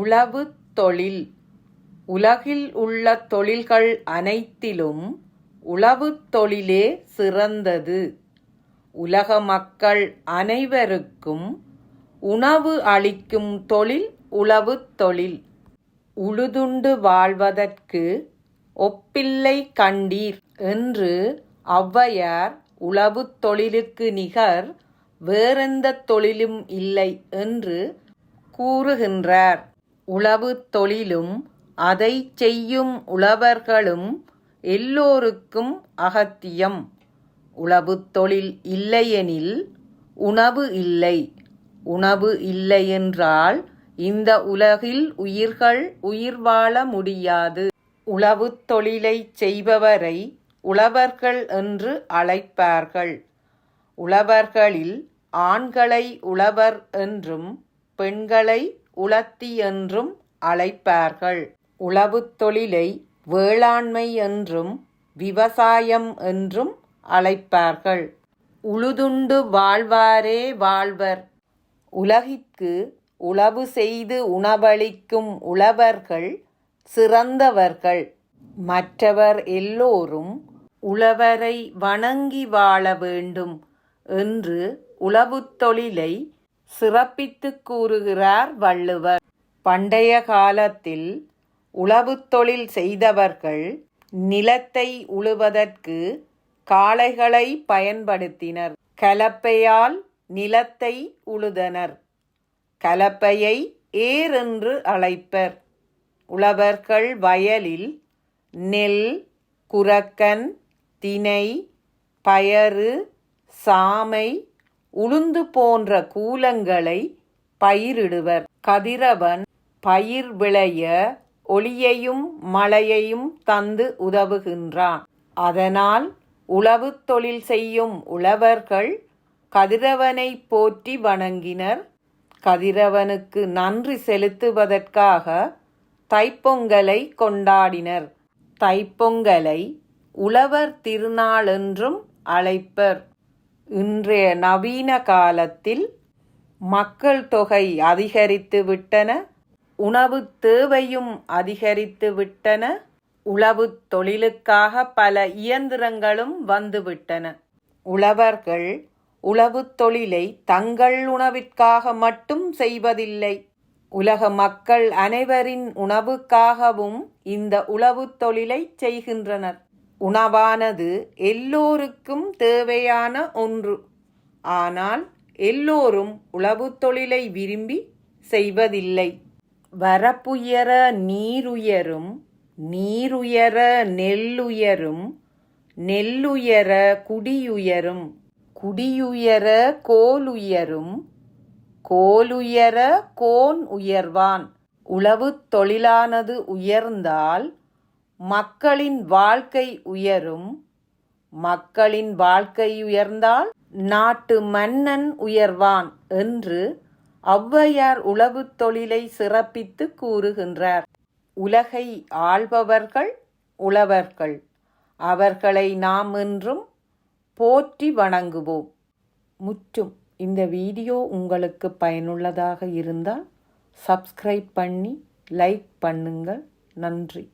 உளவு தொழில். உலகில் உள்ள தொழில்கள் அனைத்திலும் உளவு தொழிலே சிறந்தது. உலக மக்கள் அனைவருக்கும் உணவு அளிக்கும் தொழில் உளவு தொழில். உழுதுண்டு வாழ்வதற்கு ஒப்பில்லை கண்டீர் என்று ஔவையார் உளவு தொழிலுக்கு நிகர் வேறெந்த தொழிலும் இல்லை என்று கூறுகின்றார். உழவுத் தொழிலும் அதை செய்யும் உழவர்களும் எல்லோருக்கும் அகத்தியம். உழவுத் தொழில் இல்லையெனில் உணவு இல்லை. உணவு இல்லையென்றால் இந்த உலகில் உயிர்கள் உயிர் வாழ முடியாது. உழவுத் தொழிலைச் செய்பவரை உழவர்கள் என்று அழைப்பார்கள். உழவர்களில் ஆண்களை உழவர் என்றும் பெண்களை உளத்தி என்றும் அழைப்பார்கள். உழவுத் தொழிலை வேளாண்மை என்றும் விவசாயம் என்றும் அழைப்பார்கள். உழுதுண்டு வாழ்வாரே வாழ்வர். உலகிற்கு உழவு செய்து உணவளிக்கும் உழவர்கள் சிறந்தவர்கள். மற்றவர் எல்லோரும் உழவரை வணங்கி வாழ வேண்டும் என்று உழவுத் தொழிலை சிறப்பித்துக் கூறுகிறார் வள்ளுவர். பண்டைய காலத்தில் உழவுத் தொழில் செய்தவர்கள் நிலத்தை உழுவதற்கு காளைகளை பயன்படுத்தினர். கலப்பையால் நிலத்தை உழுதனர். கலப்பையை ஏர் என்று அழைப்பர். உழவர்கள் வயலில் நெல் குரக்கன் தினை பயறு சாமை உளுந்து போன்ற கூலங்களை பயிரிடுவர். கதிரவன் பயிர் விளைய ஒளியையும் மழையையும் தந்து உதவுகின்றான். அதனால் உழவுத் தொழில் செய்யும் உழவர்கள் கதிரவனை போற்றி வணங்கினர். கதிரவனுக்கு நன்றி செலுத்துவதற்காக தைப்பொங்கலை கொண்டாடினர். தைப்பொங்கலை உழவர் திருநாள் என்றும் அழைப்பர். இன்றைய நவீன காலத்தில் மக்கள் தொகை அதிகரித்து விட்டன உணவு தேவையும் அதிகரித்து விட்டன உழவுத் தொழிலுக்காக பல இயந்திரங்களும் வந்துவிட்டன உழவர்கள் உழவுத் தொழிலை தங்கள் உணவிற்காக மட்டும் செய்வதில்லை. உலக மக்கள் அனைவரின் உணவுக்காகவும் இந்த உழவுத் தொழிலை செய்கின்றனர். உணவானது எல்லோருக்கும் தேவையான ஒன்று. ஆனால் எல்லோரும் உழவுத் தொழிலை விரும்பி செய்வதில்லை. வரப்புயர நீருயரும் நீருயர நெல்லுயரும் நெல்லுயர குடியுயரும் குடியுயர கோலுயரும் கோலுயர கோன் உயர்வான். உழவுத் தொழிலானது உயர்ந்தால் மக்களின் வாழ்க்கை உயரும். மக்களின் வாழ்க்கை உயர்ந்தால் நாட்டு மன்னன் உயர்வான் என்று ஔவையார் உளவுத் தொழிலை சிறப்பித்து கூறுகின்றார். உலகை ஆள்பவர்கள் உழவர்கள். அவர்களை நாம் என்றும் போற்றி வணங்குவோம். முற்றும் இந்த வீடியோ உங்களுக்கு பயனுள்ளதாக இருந்தால் சப்ஸ்கிரைப் பண்ணி லைக் பண்ணுங்கள். நன்றி.